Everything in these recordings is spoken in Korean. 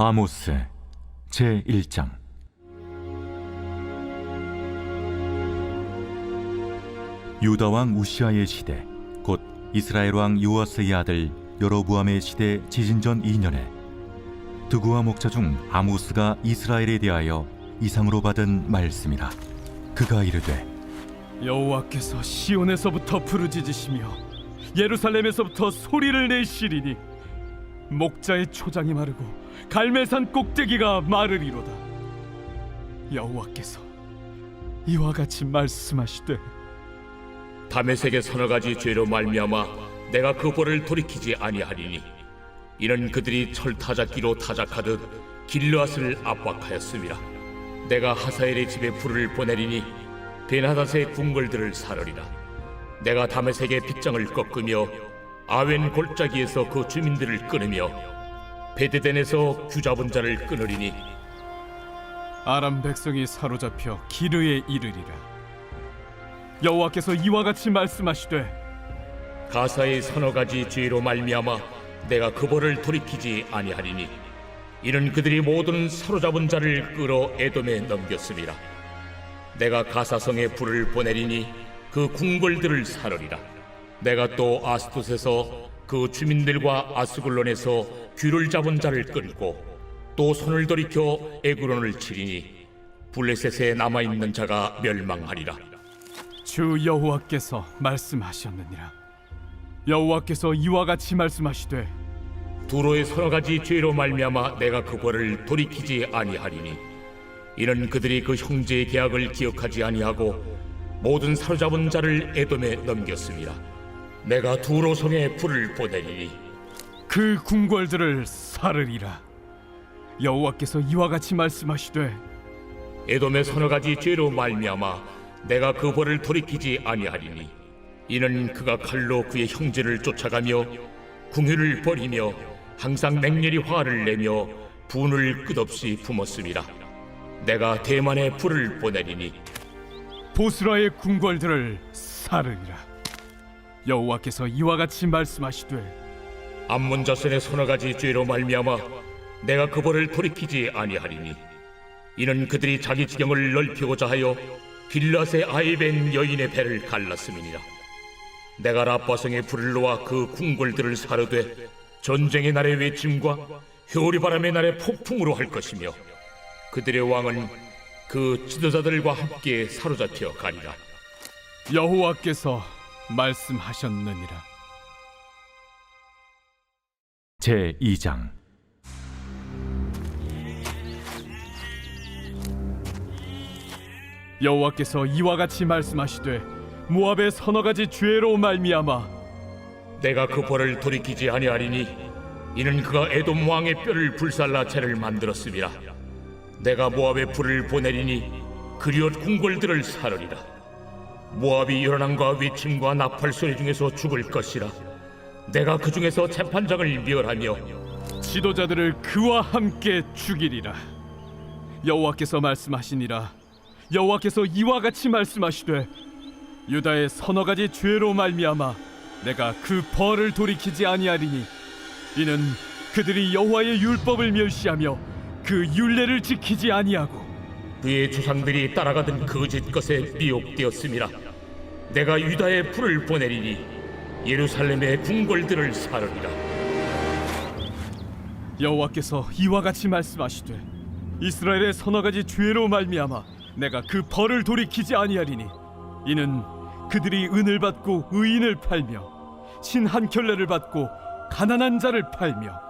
아모스 제 1장. 유다 왕 우시아의 시대 곧 이스라엘 왕 요아스의 아들 여로보암의 시대 지진전 2년에 드구와 목자 중 아모스가 이스라엘에 대하여 이상으로 받은 말씀이라. 그가 이르되 여호와께서 시온에서부터 부르짖으시며 예루살렘에서부터 소리를 내시리니 목자의 초장이 마르고 갈멜산 꼭대기가 마르리로다. 여호와께서 이와 같이 말씀하시되 다메섹의 서너 가지 죄로 말미암아 내가 그 벌을 돌이키지 아니하리니 이는 그들이 철 타작기로 타작하듯 길르앗을 압박하였음이라. 내가 하사엘의 집에 불을 보내리니 베나닷의 궁궐들을 사르리라. 내가 다메섹의 빗장을 꺾으며 아웬 골짜기에서 그 주민들을 끊으며 베데덴에서 규잡은 자를 끊으리니 아람 백성이 사로잡혀 기르에 이르리라. 여호와께서 이와 같이 말씀하시되 가사의 서너 가지 죄로 말미암아 내가 그 벌을 돌이키지 아니하리니 이는 그들이 모든 사로잡은 자를 끌어 에돔에 넘겼음이라. 내가 가사성에 불을 보내리니 그 궁궐들을 사르리라. 내가 또 아스돗에서 그 주민들과 아스글론에서 귀를 잡은 자를 끌고 또 손을 돌이켜 에그론을 치리니 블레셋에 남아 있는 자가 멸망하리라 주 여호와께서 말씀하셨느니라 여호와께서 이와 같이 말씀하시되 두로의 서너 가지 죄로 말미암아 내가 그 벌을 돌이키지 아니하리니 이는 그들이 그 형제의 계약을 기억하지 아니하고 모든 사로잡은 자를 에돔에 넘겼습니다. 내가 두로 성에 불을 보내리니. 그 궁궐들을 사르리라. 여호와께서 이와 같이 말씀하시되 에돔의 서너 가지 죄로 말미암아 내가 그 벌을 돌이키지 아니하리니 이는 그가 칼로 그의 형제를 쫓아가며 궁유를 버리며 항상 맹렬히 화를 내며 분을 끝없이 품었음이라 내가 대만에 불을 보내리니. 보스라의 궁궐들을 사르리라 여호와께서 이와 같이 말씀하시되 암몬 자손의 서너 가지 죄로 말미암아 내가 그 벌을 돌이키지 아니하리니 이는 그들이 자기 지경을 넓히고자 하여 빌라의 아이 벤 여인의 배를 갈랐음이니라. 내가 라빠성의 불을 놓아 그 궁궐들을 사르되 전쟁의 날의 외침과 효리 바람의 날의 폭풍으로 할 것이며 그들의 왕은 그 지도자들과 함께 사로잡혀 가리라. 여호와께서 말씀하셨느니라. 제 2장. 여호와께서 이와 같이 말씀하시되 모압의 서너 가지 죄로 말미암아 내가 그 벌을 돌이키지 아니하리니 이는 그가 에돔 왕의 뼈를 불살라 채를 만들었음이라 내가 모압에 불을 보내리니 그리옷 궁궐들을 사르리라 모압이 요란함과 외침과 나팔 소리 중에서 죽을 것이라. 내가 그 중에서 재판장을 멸하며 지도자들을 그와 함께 죽이리라. 여호와께서 말씀하시니라. 여호와께서 이와 같이 말씀하시되 유다의 서너 가지 죄로 말미암아 내가 그 벌을 돌이키지 아니하리니 이는 그들이 여호와의 율법을 멸시하며 그 율례를 지키지 아니하고 그의 조상들이 따라가던 거짓 것에 미혹되었음이라 내가 유다에 불을 보내리니 예루살렘의 궁궐들을 사르리라. 여호와께서 이와 같이 말씀하시되 이스라엘의 서너 가지 죄로 말미암아 내가 그 벌을 돌이키지 아니하리니 이는 그들이 은을 받고 의인을 팔며 신한 켤레를 받고 가난한 자를 팔며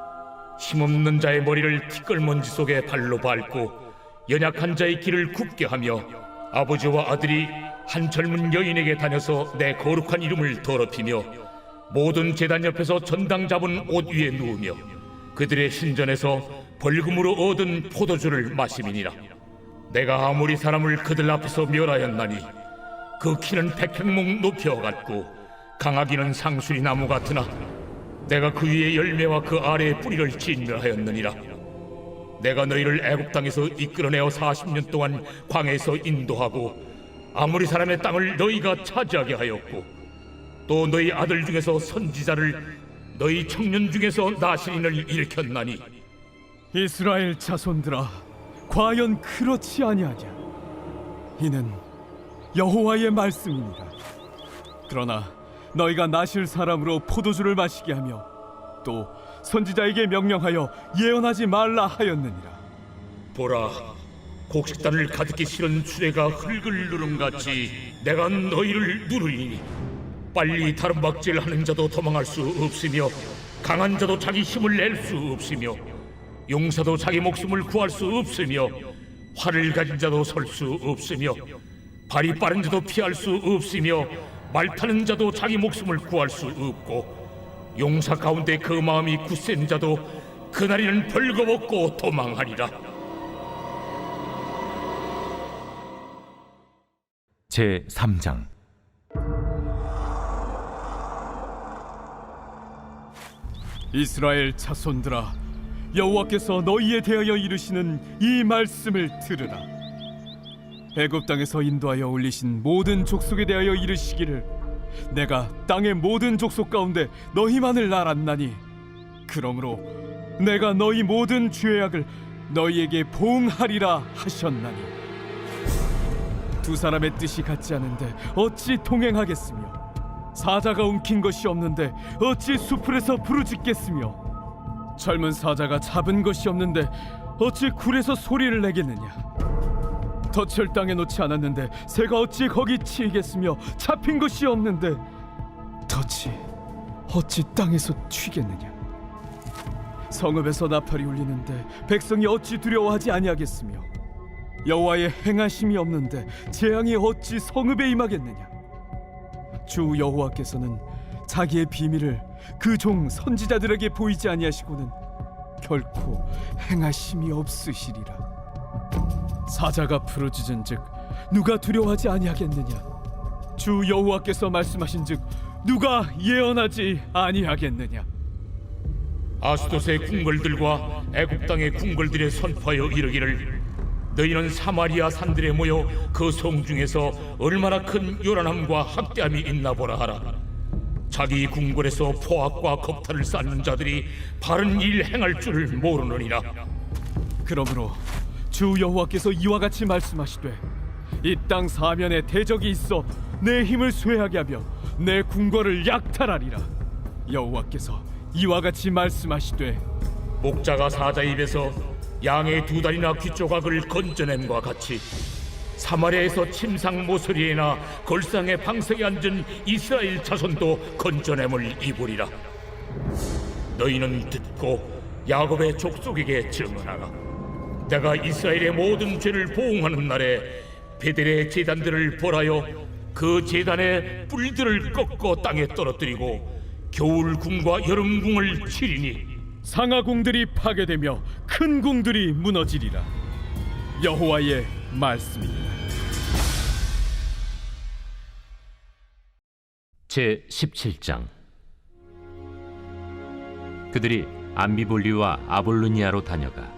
힘없는 자의 머리를 티끌먼지 속에 발로 밟고 연약한 자의 길을 굽게 하며 아버지와 아들이 한 젊은 여인에게 다녀서 내 거룩한 이름을 더럽히며 모든 제단 옆에서 전당 잡은 옷 위에 누우며 그들의 신전에서 벌금으로 얻은 포도주를 마심이니라. 내가 아무리 사람을 그들 앞에서 멸하였나니 그 키는 백행목 높여갔고 강하기는 상수리 나무 같으나 내가 그 위에 열매와 그 아래에 뿌리를 진멸하였느니라 내가 너희를 애굽 땅에서 이끌어내어 40년 동안 광야에서 인도하고 아무리 사람의 땅을 너희가 차지하게 하였고 또 너희 아들 중에서 선지자를 너희 청년 중에서 나신인을 일으켰나니 이스라엘 자손들아 과연 그렇지 아니하냐? 이는 여호와의 말씀이니라 그러나 너희가 나실 사람으로 포도주를 마시게 하며 또 선지자에게 명령하여 예언하지 말라 하였느니라. 보라 곡식단을 가득히 실은 수레가 흙을 누름같이 내가 너희를 누르리니 빨리 다른 박질하는 자도 도망할 수 없으며 강한 자도 자기 힘을 낼 수 없으며 용사도 자기 목숨을 구할 수 없으며 활을 가진 자도 설 수 없으며 발이 빠른 자도 피할 수 없으며 말 타는 자도 자기 목숨을 구할 수 없고 용사 가운데 그 마음이 굳센 자도 그날에는 벌거벗고 도망하리라. 제 3장. 이스라엘 자손들아 여호와께서 너희에 대하여 이르시는 이 말씀을 들으라. 애굽 땅에서 인도하여 올리신 모든 족속에 대하여 이르시기를 내가 땅의 모든 족속 가운데 너희만을 알았나니 그러므로 내가 너희 모든 죄악을 너희에게 보응하리라 하셨나니. 두 사람의 뜻이 같지 않은데 어찌 동행하겠으며 사자가 움킨 것이 없는데 어찌 수풀에서 부르짖겠으며 젊은 사자가 잡은 것이 없는데 어찌 굴에서 소리를 내겠느냐 덫을 땅에 놓지 않았는데 새가 어찌 거기 치이겠으며 잡힌 것이 없는데 덫이 어찌 땅에서 튀겠느냐? 성읍에서 나팔이 울리는데 백성이 어찌 두려워하지 아니하겠으며 여호와의 행하심이 없는데 재앙이 어찌 성읍에 임하겠느냐? 주 여호와께서는 자기의 비밀을 그 종 선지자들에게 보이지 아니하시고는 결코 행하심이 없으시리라 사자가 부르짖은즉 누가 두려워하지 아니하겠느냐? 주 여호와께서 말씀하신즉 누가 예언하지 아니하겠느냐? 아스돗의 궁궐들과 애굽 땅의 궁궐들에 선포하여 이르기를 너희는 사마리아 산들에 모여 그 성 중에서 얼마나 큰 요란함과 학대함이 있나 보라 하라. 자기 궁궐에서 포악과 겁탈을 쌓는 자들이 바른 일 행할 줄을 모르느니라. 그러므로 주 여호와께서 이와 같이 말씀하시되 이 땅 사면에 대적이 있어 내 힘을 쇠하게 하며 내 궁궐을 약탈하리라. 여호와께서 이와 같이 말씀하시되 목자가 사자 입에서 양의 두 다리나 귀 조각을 건져냄과 같이 사마리아에서 침상 모서리에나 걸상의 방석에 앉은 이스라엘 자손도 건져냄을 입으리라. 너희는 듣고 야곱의 족속에게 증언하라 내가 이스라엘의 모든 죄를 보응하는 날에 베델의 제단들을 벌하여 그 제단의 뿔들을 꺾어 땅에 떨어뜨리고 겨울 궁과 여름 궁을 치리니 상하궁들이 파괴되며 큰 궁들이 무너지리라. 여호와의 말씀입니다 제 17장. 그들이 암비볼리와 아볼로니아로 다녀가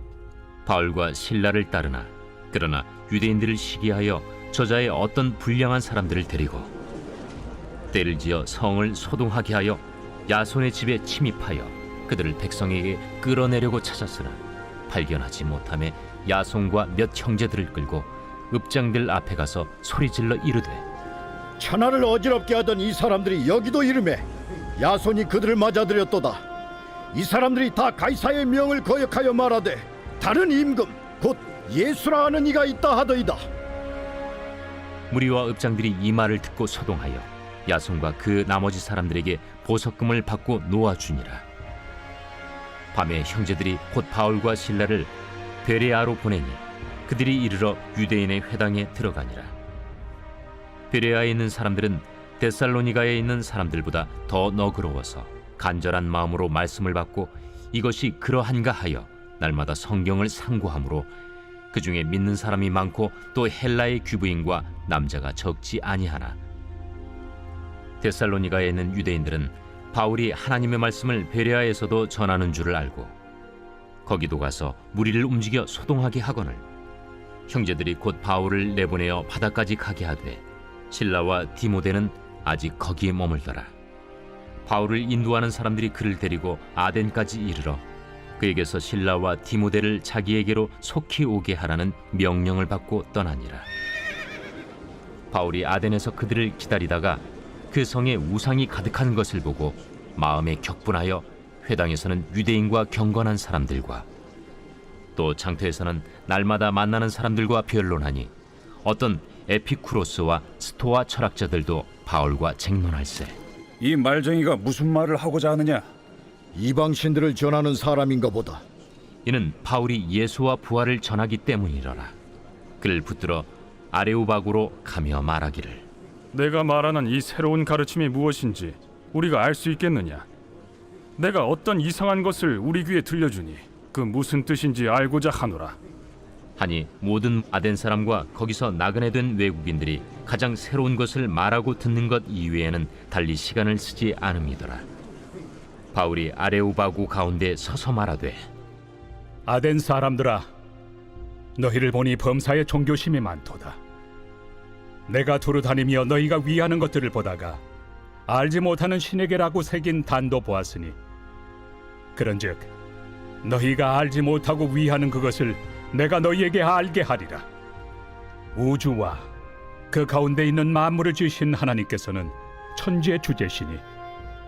바울과 신라를 따르나 그러나 유대인들을 시기하여 저자의 어떤 불량한 사람들을 데리고 때를 지어 성을 소동하게 하여 야손의 집에 침입하여 그들을 백성에게 끌어내려고 찾았으나 발견하지 못함에 야손과 몇 형제들을 끌고 읍장들 앞에 가서 소리질러 이르되 천하를 어지럽게 하던 이 사람들이 여기도 이름에 야손이 그들을 맞아들였도다. 이 사람들이 다 가이사의 명을 거역하여 말하되 다른 임금 곧 예수라 하는 이가 있다 하더이다. 무리와 읍장들이 이 말을 듣고 소동하여 야손과 그 나머지 사람들에게 보석금을 받고 놓아주니라. 밤에 형제들이 곧 바울과 신라를 베레아로 보내니 그들이 이르러 유대인의 회당에 들어가니라. 베레아에 있는 사람들은 데살로니가에 있는 사람들보다 더 너그러워서 간절한 마음으로 말씀을 받고 이것이 그러한가 하여 날마다 성경을 상고함으로 그 중에 믿는 사람이 많고 또 헬라의 귀부인과 남자가 적지 아니하나. 데살로니가에 있는 유대인들은 바울이 하나님의 말씀을 베레아에서도 전하는 줄을 알고 거기도 가서 무리를 움직여 소동하게 하거늘. 형제들이 곧 바울을 내보내어 바다까지 가게 하되 신라와 디모데는 아직 거기에 머물더라. 바울을 인도하는 사람들이 그를 데리고 아덴까지 이르러 그에게서 신라와 디모데를 자기에게로 속히 오게 하라는 명령을 받고 떠나니라. 바울이 아덴에서 그들을 기다리다가 그 성에 우상이 가득한 것을 보고 마음에 격분하여 회당에서는 유대인과 경건한 사람들과 또 장터에서는 날마다 만나는 사람들과 변론하니 어떤 에피쿠로스와 스토아 철학자들도 바울과 쟁론할세. 이 말쟁이가 무슨 말을 하고자 하느냐? 이방 신들을 전하는 사람인가 보다. 이는 바울이 예수와 부활을 전하기 때문이러라. 그를 붙들어 아레오바구로 가며 말하기를 내가 말하는 이 새로운 가르침이 무엇인지 우리가 알 수 있겠느냐? 내가 어떤 이상한 것을 우리 귀에 들려주니 그 무슨 뜻인지 알고자 하노라. 하니 모든 아덴 사람과 거기서 나그네 된 외국인들이 가장 새로운 것을 말하고 듣는 것 이외에는 달리 시간을 쓰지 않음이더라. 바울이 아레오바구 가운데 서서 말하되 아덴 사람들아, 너희를 보니 범사에 종교심이 많도다. 내가 두루 다니며 너희가 위하는 것들을 보다가 알지 못하는 신에게라고 새긴 단도 보았으니 그런즉 너희가 알지 못하고 위하는 그것을 내가 너희에게 알게 하리라. 우주와 그 가운데 있는 만물을 지으신 하나님께서는 천지의 주제시니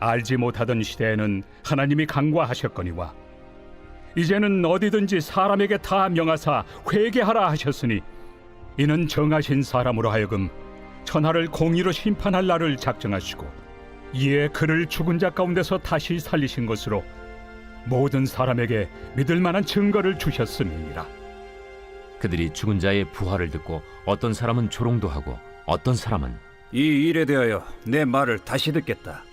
알지 못하던 시대에는 하나님이 강과하셨거니와 이제는 어디든지 사람에게 다 명하사 회개하라 하셨으니 이는 정하신 사람으로 하여금 천하를 공의로 심판할 날을 작정하시고 이에 그를 죽은 자 가운데서 다시 살리신 것으로 모든 사람에게 믿을 만한 증거를 주셨음이니라. 그들이 죽은 자의 부활을 듣고 어떤 사람은 조롱도 하고 어떤 사람은 이 일에 대하여 내 말을 다시 듣겠다.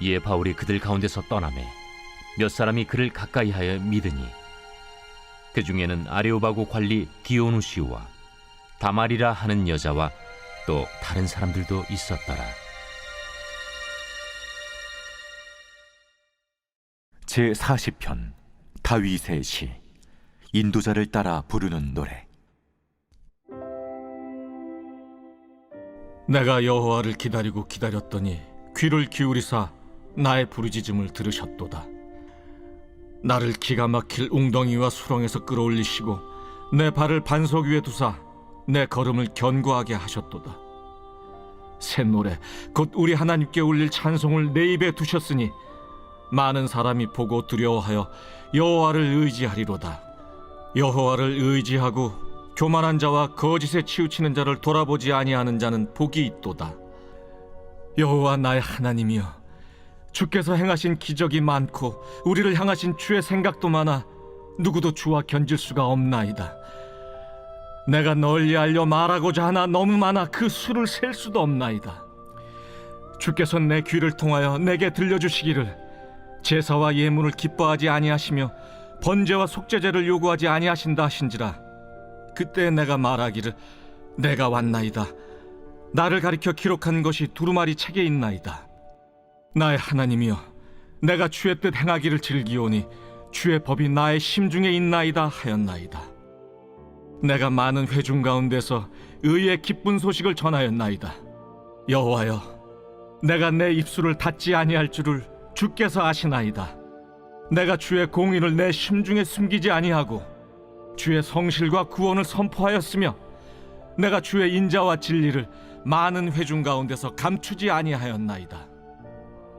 이에 바울이 그들 가운데서 떠나매 몇 사람이 그를 가까이하여 믿으니 그 중에는 아레오바고 관리 디오누시우와 다말이라 하는 여자와 또 다른 사람들도 있었더라. 제 40편 다윗의 시 인도자를 따라 부르는 노래 내가 여호와를 기다리고 기다렸더니 귀를 기울이사 나의 부르짖음을 들으셨도다. 나를 기가 막힐 웅덩이와 수렁에서 끌어올리시고 내 발을 반석 위에 두사 내 걸음을 견고하게 하셨도다. 새 노래 곧 우리 하나님께 올릴 찬송을 내 입에 두셨으니 많은 사람이 보고 두려워하여 여호와를 의지하리로다. 여호와를 의지하고 교만한 자와 거짓에 치우치는 자를 돌아보지 아니하는 자는 복이 있도다. 여호와 나의 하나님이여 주께서 행하신 기적이 많고 우리를 향하신 주의 생각도 많아 누구도 주와 견질 수가 없나이다. 내가 널리 알려 말하고자 하나 너무 많아 그 수를 셀 수도 없나이다. 주께서 내 귀를 통하여 내게 들려주시기를 제사와 예물을 기뻐하지 아니하시며 번제와 속죄제를 요구하지 아니하신다 하신지라 그때 내가 말하기를 내가 왔나이다 나를 가리켜 기록한 것이 두루마리 책에 있나이다 나의 하나님이여 내가 주의 뜻 행하기를 즐기오니 주의 법이 나의 심중에 있나이다 하였나이다 내가 많은 회중 가운데서 의의 기쁜 소식을 전하였나이다. 여호와여, 내가 내 입술을 닫지 아니할 줄을 주께서 아시나이다. 내가 주의 공의를 내 심중에 숨기지 아니하고 주의 성실과 구원을 선포하였으며 내가 주의 인자와 진리를 많은 회중 가운데서 감추지 아니하였나이다.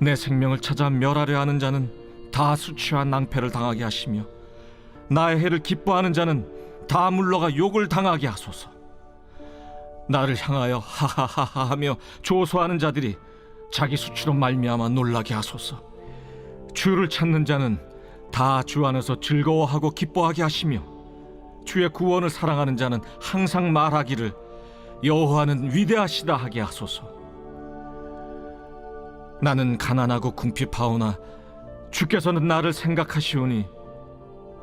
내 생명을 찾아 멸하려 하는 자는 다 수치와 낭패를 당하게 하시며 나의 해를 기뻐하는 자는 다 물러가 욕을 당하게 하소서. 나를 향하여 하하하하 하며 조소하는 자들이 자기 수치로 말미암아 놀라게 하소서. 주를 찾는 자는 다 주 안에서 즐거워하고 기뻐하게 하시며 주의 구원을 사랑하는 자는 항상 말하기를 여호와는 위대하시다 하게 하소서. 나는 가난하고 궁핍하오나 주께서는 나를 생각하시오니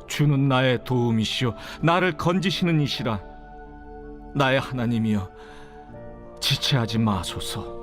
주는 나의 도움이시오 나를 건지시는 이시라 나의 하나님이여 지체하지 마소서.